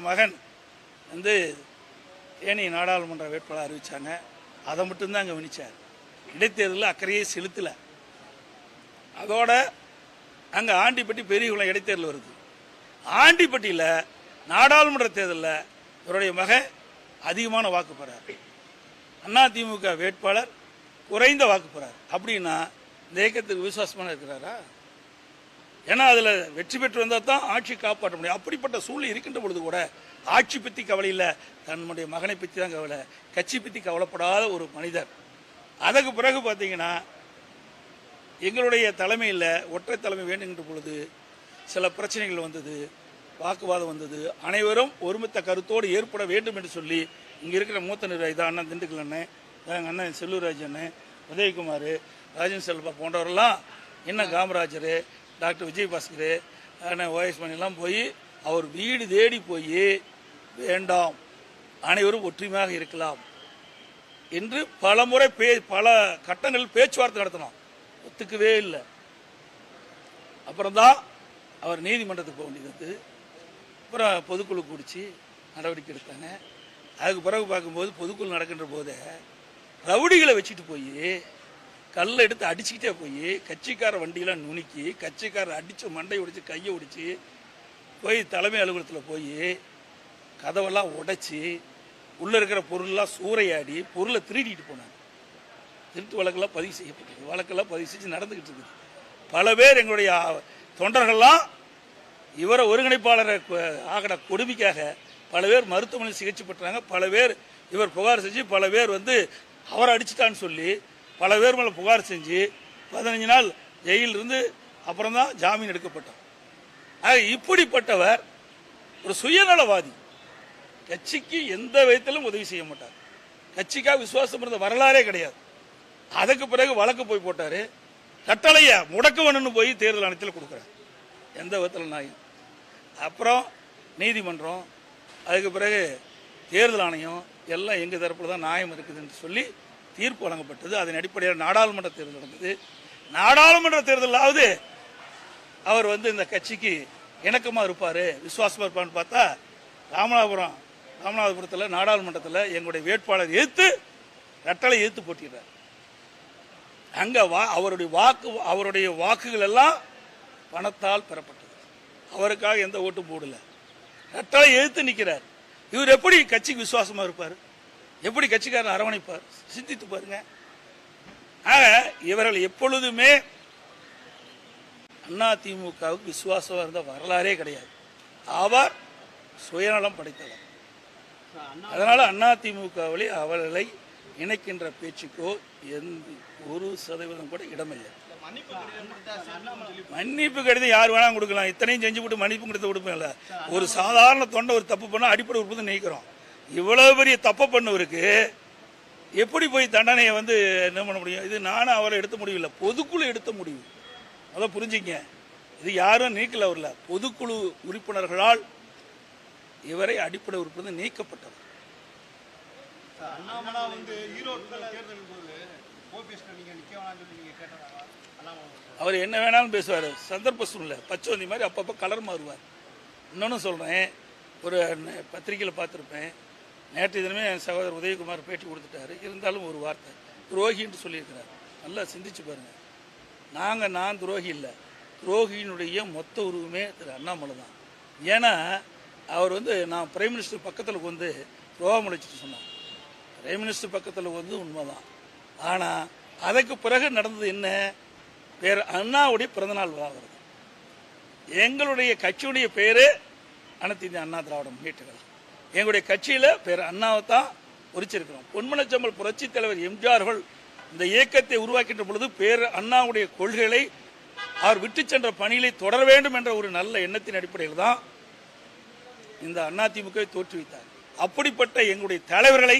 மகன் வந்து தேனி நாடாளுமன்ற வேட்பாளர் அறிவிச்சாங்க. அதை மட்டும்தான் கவனிச்சார் இடைத்தேர்தலில் அக்கறையே செலுத்தலை. அதோட அங்கே ஆண்டிப்பட்டி பெரியகுளம் இடைத்தேர்தல் வருது. ஆண்டிப்பட்டியில் நாடாளுமன்ற தேர்தலில் இவருடைய மகன் அதிகமான வாக்கு பெறார். அதிமுக வேட்பாளர் குறைந்த வாக்கு பெறார். அப்படின்னா இந்த இயக்கத்துக்கு விசுவாசமான இருக்கிறாரா? ஏன்னா அதில் வெற்றி பெற்று வந்தால் தான் ஆட்சி காப்பாற்ற முடியும். அப்படிப்பட்ட சூழ்நிலை இருக்கின்ற பொழுது கூட ஆட்சி பற்றி கவலை இல்லை. தன்னுடைய மகனை பற்றி தான் கவலை. கட்சி பற்றி கவலைப்படாத ஒரு மனிதர். அதுக்கு பிறகு பார்த்தீங்கன்னா எங்களுடைய தலைமையில் ஒற்றை தலைமை வேண்டுகின்ற பொழுது சில பிரச்சனைகள் வந்தது வாக்குவாதம் வந்தது. அனைவரும் ஒருமித்த கருத்தோடு ஏற்பட வேண்டும் என்று சொல்லி இங்கே இருக்கிற மூத்த நிர்வாகி தான் அண்ணன் திண்டுக்கல் அண்ணன் எங்கள் அண்ணன் செல்லூர் அண்ணன் உதயகுமார் ராஜன் செல்வா போன்றவரெல்லாம் என்ன காமராஜர் டாக்டர் விஜயபாஸ்கர் அண்ணன் ஓஎஸ் மணிலாம் போய் அவர் வீடு தேடி போய் வேண்டாம். அனைவரும் ஒற்றுமையாக இருக்கலாம். என்று பல முறை பே பல கட்டங்களில் பேச்சுவார்த்தை நடத்தினோம் ஒத்துக்கவே இல்லை. அப்புறம்தான் அவர் நீதிமன்றத்துக்கு போக வேண்டியது. அப்புறம் பொதுக்குழு கூடிச்சு நடவடிக்கை எடுத்தாங்க. அதுக்கு பிறகு பார்க்கும்போது பொதுக்குழு நடக்கின்ற போதே ரவுடிகளை வச்சுட்டு போய் கல்லை எடுத்து அடிச்சுக்கிட்டே போய் கட்சிக்கார வண்டியெலாம் நுணுக்கி கட்சிக்காரர் அடித்து மண்டையை ஒடிச்சு கையை ஒடிச்சு போய் தலைமை அலுவலகத்தில் போய் கதவெல்லாம் உடைச்சி உள்ளே இருக்கிற பொருள்லாம் சூறையாடி பொருளை திருடிட்டு போனாங்க. திருட்டு வழக்கெல்லாம் பதிவு செய்யப்பட்டது. வழக்கெல்லாம் பதிவு செஞ்சு நடந்துக்கிட்டு இருக்குது. பல பேர் எங்களுடைய தொண்டர்கள்லாம் இவரை ஒருங்கிணைப்பாளரை ஆகிற கொடுமைக்காக பல பேர் மருத்துவமனையில் சிகிச்சை பெற்றாங்க. பல பேர் இவர் புகார் செஞ்சு பல பேர் வந்து அவரை அடிச்சிட்டான்னு சொல்லி பல பேர் மேலே புகார் செஞ்சு பதினஞ்சு நாள் ஜெயிலில் இருந்து அப்புறம் தான் ஜாமீன் எடுக்கப்பட்டோம் ஆக இப்படிப்பட்டவர் ஒரு சுயநலவாதி. கட்சிக்கு எந்த விதத்திலும் உதவி செய்ய மாட்டார். கட்சிக்காக விசுவாசம் இருந்த வரலாறே கிடையாது. அதுக்கு பிறகு வழக்கு போய் போட்டார். கட்டளைய முடக்க வேணும்னு போய் தேர்தல் ஆணையத்தில் கொடுக்குறாரு. எந்த விதத்தில் நியாயம் அப்புறம் நீதிமன்றம் அதுக்கு பிறகு தேர்தல் ஆணையம் எல்லாம் எங்கள் தரப்பில் தான் நியாயம் இருக்குதுன்னு சொல்லி தீர்ப்பு வழங்கப்பட்டது. அதன் அடிப்படையில் நாடாளுமன்ற தேர்தல் நடந்தது. நாடாளுமன்ற தேர்தலாவது அவர் வந்து இந்த கட்சிக்கு இணக்கமாக இருப்பார் விசுவாசமாக இருப்பான்னு பார்த்தா ராமநாதபுரம் ராமநாதபுரத்தில் நாடாளுமன்றத்தில் எங்களுடைய வேட்பாளர் எதிர்த்து ரெட்டலை எதிர்த்து போட்டிடுறார். அங்கே வா அவருடைய வாக்கு அவருடைய வாக்குகள் எல்லாம் பணத்தால் பெறப்பட்டது. அவருக்காக எந்த ஓட்டும் போடல. ரெட்டலை எதிர்த்து நிற்கிறார் இவர் எப்படி கட்சிக்கு விசுவாசமாக இருப்பார்? எப்படி கட்சிக்காரர் அரவணைப்பார்? சிந்தித்து பாருங்க. ஆக இவர்கள் எப்பொழுதுமே அதிமுகவுக்கு விசுவாசமாக இருந்த வரலாறே கிடையாது. அவர் சுயநலம் படைத்தவர். அதனால அதிமுகவில் அவர்களை இணைக்கின்ற பேச்சுக்கோ எந்த ஒரு சதவீதம் கூட இடமில்லை. மன்னிப்பு கடிதம் யார் வேணாலும் கொடுக்கலாம். இத்தனையும் செஞ்சு விட்டு மன்னிப்பு கடிதம் கொடுப்பேன்ல. ஒரு சாதாரண தொண்டை ஒரு தப்பு பண்ணால் அடிப்படை உறுப்பு நீக்கிறோம். இவ்வளவு பெரிய தப்பு பண்ணவருக்கு எப்படி போய் தண்டனையை வந்து என்ன பண்ண முடியும்? இது நானும் அவரை எடுத்த முடிவு இல்லை. பொதுக்குழு எடுத்த முடிவு. அதை புரிஞ்சுங்க. இது யாரும் நீக்கல அவர்ல. பொதுக்குழு உறுப்பினர்களால் இவரை அடிப்படை உறுப்பினர் நீக்கப்பட்டவர். அண்ணாமலா வந்து ஈரோடு தேர்தலின் போது ஓபிஎஸ் நீங்க நிக்க வேணாம்னு சொல்லி நீங்க கேட்டதாக அண்ணாமலை அவர் என்ன வேணாலும் பேசுவார். சந்தர்ப்ப சூழ்நிலை. பச்சோந்தி மாதிரி அப்பப்போ கலர் மாறுவார். இன்னொன்று சொல்கிறேன் ஒரு பத்திரிக்கையில் பார்த்துருப்பேன். நேற்று தினமே என் சகோதரர் உதயகுமார் பேட்டி கொடுத்துட்டாரு. இருந்தாலும் ஒரு வார்த்தை. துரோகின்னு சொல்லியிருக்கிறார். நல்லா சிந்திச்சு பாருங்கள் நாங்கள் நான் துரோகி இல்லை. துரோகியினுடைய மொத்த உருவமே திரு அண்ணாமலை தான். ஏன்னா அவர் வந்து நான் பிரைம் மினிஸ்டர் பக்கத்தில் வந்து துரோகம் அழைச்சிட்டு சொன்னான் பிரைம் மினிஸ்டர் பக்கத்தில் வந்து உண்மைதான். ஆனால் அதுக்கு பிறகு நடந்தது என்ன? பேர் அண்ணாவுடைய பிறந்தநாள் விழா வருது. எங்களுடைய கட்சியுடைய பேர் அனைத்து இந்திய அண்ணா திராவிட முன்னேற்ற கழகம். எங்களுடைய கட்சியில பேர் அண்ணாவை தான் உரிச்சிருக்கிறோம். பொன்மனச்சம்பல் புரட்சி தலைவர் எம்ஜிஆர்கள் இந்த இயக்கத்தை உருவாக்கின்ற பொழுது பேர் அண்ணாவுடைய கொள்கைகளை அவர் விட்டு சென்ற பணிகளை தொடர வேண்டும் என்ற ஒரு நல்ல எண்ணத்தின் அடிப்படையில் தான் இந்த அதிமுகவை தோற்றுவித்தார். அப்படிப்பட்ட எங்களுடைய தலைவர்களை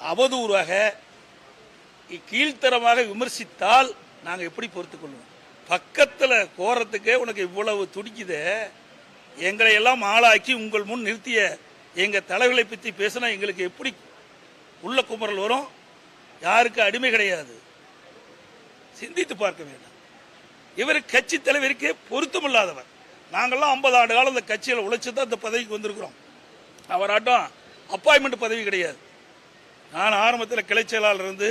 அவதூறாக கீழ்த்தரமாக விமர்சித்தால் நாங்கள் எப்படி பொறுத்துக்கொள்வோம் பக்கத்தில் கோரத்துக்கே உனக்கு இவ்வளவு துடிக்குது எங்களை எல்லாம் ஆளாக்கி உங்கள் முன் நிறுத்திய எங்கள் தலைவர்களை பற்றி பேசினா எங்களுக்கு எப்படி உள்ள குமரல் வரும்? யாருக்கு அடிமை கிடையாது. சிந்தித்து பார்க்க வேண்டும். இவர் கட்சி தலைவருக்கே பொருத்தமில்லாதவர் நாங்கள்லாம் ஐம்பது ஆண்டு காலம் இந்த கட்சியில் உழைச்சி தான் இந்த பதவிக்கு வந்திருக்கிறோம். அவராட்டம் அப்பாயின்மெண்ட் பதவி கிடையாது. நான் ஆரம்பத்தில் கிளை செயலாளர் இருந்து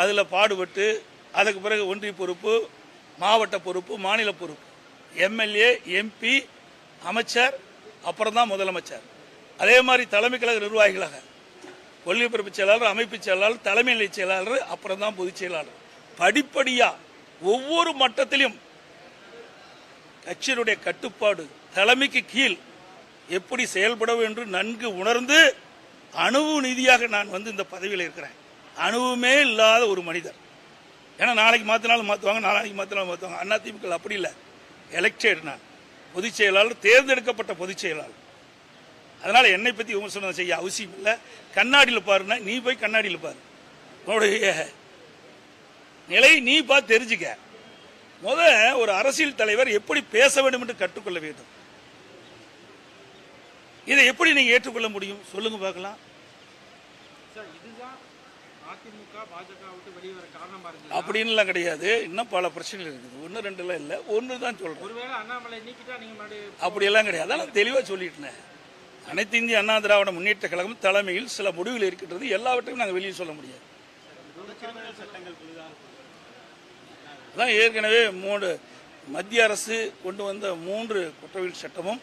அதில் பாடுபட்டு அதுக்கு பிறகு ஒன்றிய பொறுப்பு மாவட்ட பொறுப்பு மாநில பொறுப்பு. எம்எல்ஏ எம்பி அமைச்சர் அப்புறம் தான் முதலமைச்சர். அதே மாதிரி தலைமை கழக நிர்வாகிகளாக கொள்கை செயலாளர் அமைப்பு செயலாளர் தலைமை நிலை செயலாளர் அப்புறம் தான் பொதுச் செயலாளர். படிப்படியாக ஒவ்வொரு மட்டத்திலும் கட்சியினுடைய கட்டுப்பாடு தலைமைக்கு கீழ் எப்படி செயல்பட வேண்டும் நன்கு உணர்ந்து அணுவு நிதியாக நான் வந்து இந்த பதவியில் இருக்கிறேன். அணுவுமே இல்லாத ஒரு மனிதர். ஏன்னா நாளைக்கு மாற்றினாலும் மாற்றுவாங்க நாளைக்கு மாற்றினாலும் மாற்றுவாங்க அண்ணா அப்படி இல்லை. எலெக்டட் நான். பொதுச் செயலாளர் தேர்ந்தெடுக்கப்பட்ட பொதுச் செயலாளர். அதனால என்னை பற்றி விமர்சனம் செய்ய அவசியம் இல்லை. கண்ணாடியில் பாருன்னா நீ போய் கண்ணாடியில் பாரு. உன்னுடைய நிலை நீ பார்த்து தெரிஞ்சுக்க. முத ஒரு அரசியல் தலைவர் எப்படி பேச வேண்டும் என்று கற்றுக்கொள்ள வேண்டும். இதை எப்படி நீங்க ஏற்றுக்கொள்ள முடியும்? சொல்லுங்க பார்க்கலாம். அப்படின்லாம் கிடையாது. இன்னும் பல பிரச்சனைகள் இருக்குது. ஒன்று ரெண்டுலாம் இல்லை. ஒன்று தான் மறுபடியும் அப்படியெல்லாம் கிடையாது. அதான் தெளிவாக சொல்லிட்டேன். அனைத்து இந்திய அண்ணா திராவிட முன்னேற்ற கழகம் தலைமையில் சில முடிவுகள் இருக்கின்றது. எல்லாவற்றையும் நாங்கள் வெளியே சொல்ல முடியாது. சட்டங்கள் அதான் ஏற்கனவே மூன்று மத்திய அரசு கொண்டு வந்த மூன்று குற்றவியல் சட்டமும்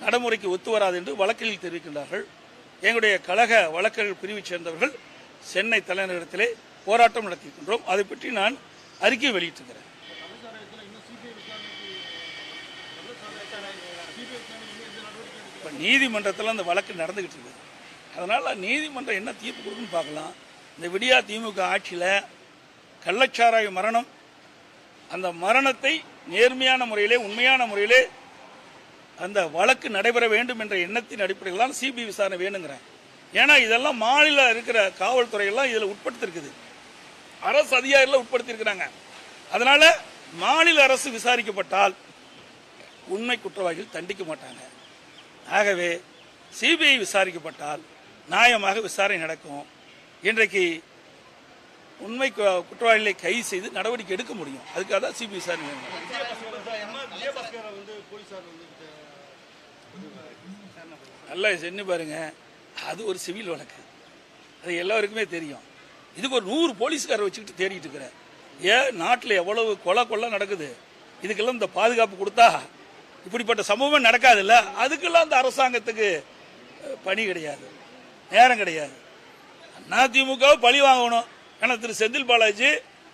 நடைமுறைக்கு ஒத்து வராது என்று வழக்கில் தெரிவிக்கின்றார்கள். எங்களுடைய கழக வழக்கறிஞர் பிரிவைச் சேர்ந்தவர்கள் சென்னை தலைநகரத்திலே போராட்டம் நடத்தியிருக்கின்றோம். அதை பற்றி நான் அறிக்கை வெளியிட்டிருக்கிறேன். இப்போ நீதிமன்றத்தில் அந்த வழக்கு நடந்துக்கிட்டு இருக்குது. அதனால் நீதிமன்றம் என்ன தீர்ப்பு கொடுக்குன்னு பார்க்கலாம். இந்த விடியா திமுக ஆட்சியில் கள்ளச்சாராய மரணம் அந்த மரணத்தை நேர்மையான முறையிலே உண்மையான முறையிலே அந்த வழக்கு நடைபெற வேண்டும் என்ற எண்ணத்தின் அடிப்படையில் தான் சிபிஐ விசாரணை வேணுங்கிறேன். ஏன்னா இதெல்லாம் மாநில இருக்கிற காவல்துறையெல்லாம் இதில் உட்படுத்திருக்குது. அரசு அதிகாரிகள் உட்படுத்தியிருக்கிறாங்க. அதனால் மாநில அரசு விசாரிக்கப்பட்டால் உண்மை குற்றவாளிகள் தண்டிக்க மாட்டாங்க. ஆகவே சிபிஐ விசாரிக்கப்பட்டால் நியாயமாக விசாரணை நடக்கும். இன்றைக்கு உண்மை குற்றவாளிகளை கைது செய்து நடவடிக்கை எடுக்க முடியும். அதுக்காக தான் சிபிஐ விசாரணை வந்து வந்து நல்லா சென்னு பாருங்க. அது ஒரு சிவில் வழக்கு. அது எல்லாருக்குமே தெரியும். இதுக்கு ஒரு நூறு போலீஸ்காரை வச்சுக்கிட்டு தேடிட்டு இருக்கிறேன். ஏன் நாட்டில் எவ்வளவு கொலை கொள்ளை நடக்குது? இதுக்கெல்லாம் இந்த பாதுகாப்பு கொடுத்தா இப்படிப்பட்ட சம்பவம் நடக்காதுல்ல? அதுக்கெல்லாம் அந்த அரசாங்கத்துக்கு பணி கிடையாது. நேரம் கிடையாது. அதிமுக பழி வாங்கணும். ஏன்னா திரு. செந்தில் பாலாஜி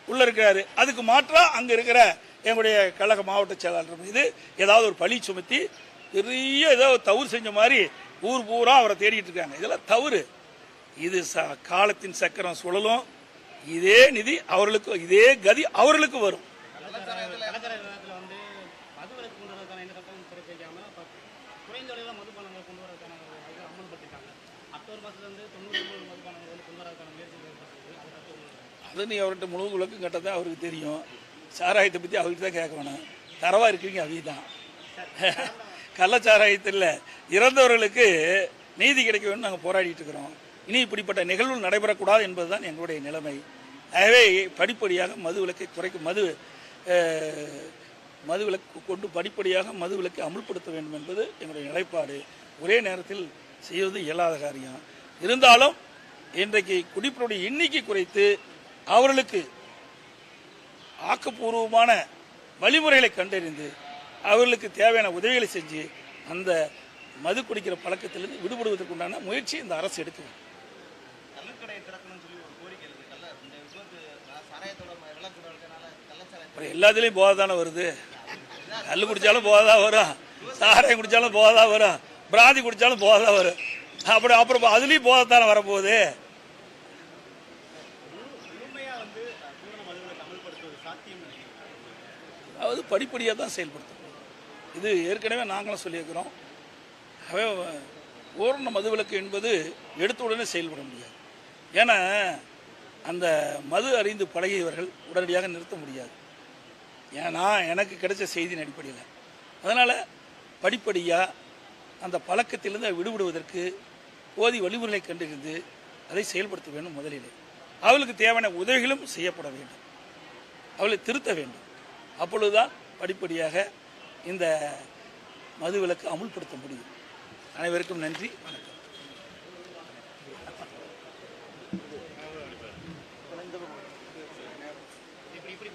உள்ள இருக்கிறாரு அதுக்கு மாற்றா அங்க இருக்கிற எங்களுடைய கழக மாவட்ட செயலாளர் மீது ஏதாவது ஒரு பழி சுமத்தி பெரிய ஏதோ தவறு செஞ்ச மாதிரி ஊர் பூரா அவரை தேடிட்டு இருக்காங்க. இதெல்லாம் தவறு. இது ச- காலத்தின் சக்கரம் சுழலும். இதே நிதி அவர்களுக்கு இதே கதி அவர்களுக்கு வரும் கலாச்சார விவாதத்தில் வந்து மதுவிலக்கு கொண்டு வரதுக்கான எந்த சட்டமும் பிறப்பிக்காம இப்போ குறைந்த அளவில் மதுபானங்களை கொண்டு வரதுக்கான ஒரு இது அமல்படுத்திட்டாங்க அக்டோபர் மாதத்துல இருந்து தொண்ணூறு ஒன்பது மதுபானங்கள் வந்து கொண்டு வரதுக்கான முயற்சி ஏற்பட்டது அதை பற்றி உங்களுக்கு அது நீ அவர்கிட்ட முழு விளக்கம் கேட்டதான் அவருக்கு தெரியும். சாராயத்தை பற்றி அவர்கிட்ட தான் கேட்கணும். தரவாக தரவா இருக்கீங்க அவங்க தான் கள்ளச்சாராயத்தில் இறந்தவர்களுக்கு நீதி கிடைக்க வேண்டும் நாங்கள் போராடிட்டு இருக்கிறோம். இனி இப்படிப்பட்ட நிகழ்வுகள் நடைபெறக்கூடாது என்பதுதான் எங்களுடைய நிலைமை. ஆகவே படிப்படியாக மது விலக்கை குறைக்கும் மது மது விலக்கு கொண்டு படிப்படியாக மது விலக்கை அமுல்படுத்த வேண்டும் என்பது எங்களுடைய நிலைப்பாடு. ஒரே நேரத்தில் செய்வது இயலாத காரியம். இருந்தாலும் இன்றைக்கு குடிப்பினுடைய எண்ணிக்கை குறைத்து அவர்களுக்கு ஆக்கப்பூர்வமான வழிமுறைகளை கண்டறிந்து அவர்களுக்கு தேவையான உதவிகளை செஞ்சு அந்த மது குடிக்கிற பழக்கத்திலிருந்து விடுபடுவதற்கு உண்டான முயற்சி இந்த அரசு எடுக்கும் எல்லாத்துலேயும் போதை தானே வருது. கல் குடித்தாலும் போதை தான் வரும். சாராயம் குடித்தாலும் போதை தான் வரும். பிராந்தி குடித்தாலும் போதை தான் வரும். அப்புறம் அப்புறம் அதுலேயும் போதை தானே வரப்போகுது முழுமையாக வந்து பூரண மதுவிலக்கு அமல்படுத்துவது சாத்தியம் நினைக்கிறேன் அதாவது படிப்படியாக தான் செயல்படுத்தணும் இது ஏற்கனவே நாங்களும் சொல்லியிருக்கிறோம். ஆகவே பூரண மதுவிலக்கு என்பது எடுத்த உடனே செயல்பட முடியாது. ஏன்னா அந்த மது அறிந்து பழகியவர்கள் உடனடியாக நிறுத்த முடியாது. ஏன்னா எனக்கு கிடைச்ச செய்தியின் அடிப்படையில். அதனால் படிப்படியாக அந்த பழக்கத்திலிருந்து விடுபடுவதற்கு போதி வழிமுறைகளை கண்டறிந்து அதை செயல்படுத்த வேண்டும் முதலிலே. அவளுக்கு தேவையான உதவிகளும் செய்யப்பட வேண்டும். அவளை திருத்த வேண்டும். அப்பொழுதுதான் படிப்படியாக இந்த மதுவிலக்கு அமுல்படுத்த முடியும். அனைவருக்கும் நன்றி வணக்கம். இப்படி இப்படி.